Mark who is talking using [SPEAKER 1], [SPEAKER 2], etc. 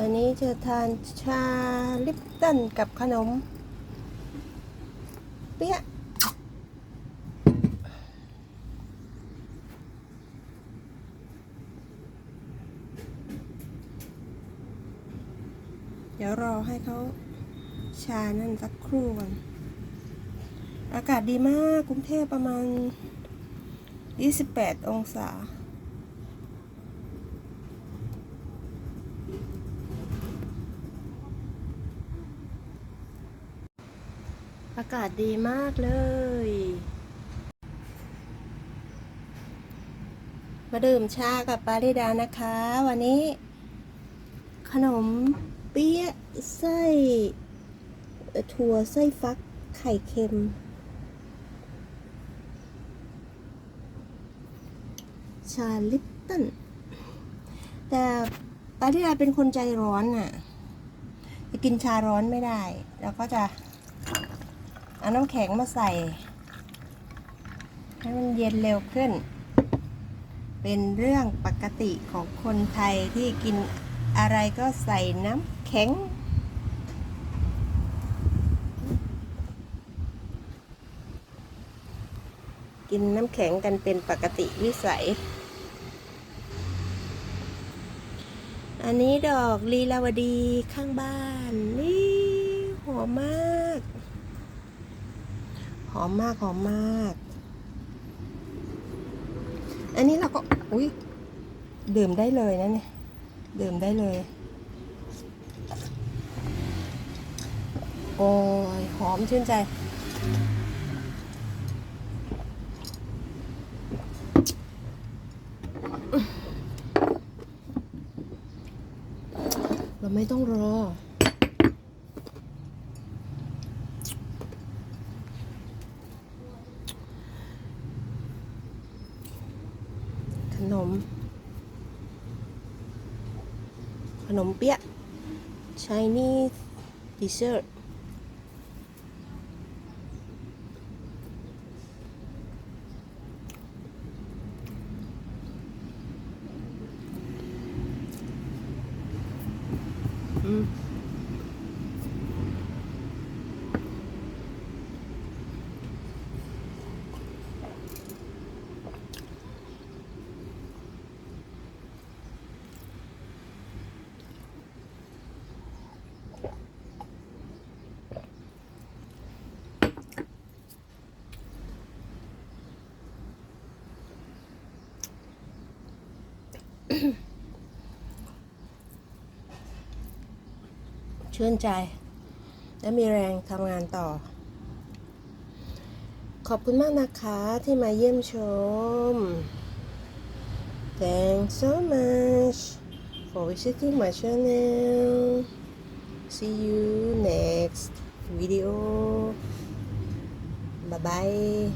[SPEAKER 1] วันนี้จะทานชาลิปตันกับขนม เปี๊ยะเดี๋ยวรอให้เขาชานั่นสักครู่ก่อน อากาศดีมากกรุงเทพประมาณ 28 องศา อากาศดีมากเลย มาดื่มชากับปาริดานะคะ วันนี้ ขนมเปี๊ยะไส้ถั่วไส้ฟักไข่เค็ม ชาลิปตันแต่ปาริดาเป็นคนใจร้อนน่ะ จะกินชาร้อนไม่ได้ แล้วก็จะ เอาน้ำแข็งมาใส่ ให้มันเย็นเร็วขึ้น เป็นเรื่องปกติของคนไทยที่กินอะไรก็ใส่น้ำแข็ง กินน้ำแข็งกันเป็นปกติวิสัย อันนี้ดอกลีลาวดีข้างบ้าน นี่หอมมาก อมมากหอมมาก อันนี้เราก็ อุ้ยดื่มได้เลยนะเนี่ย ดื่มได้เลย โอ้ย หอมชื่นใจ เราไม่ต้องรอ ขนม ขนมเปี๊ยะ Chinese dessert อืม ชื่นใจ และมีแรงทำงานต่อ ขอบคุณมากนะคะที่มาเยี่ยมชม Thanks so much for visiting my channel See you next video Bye bye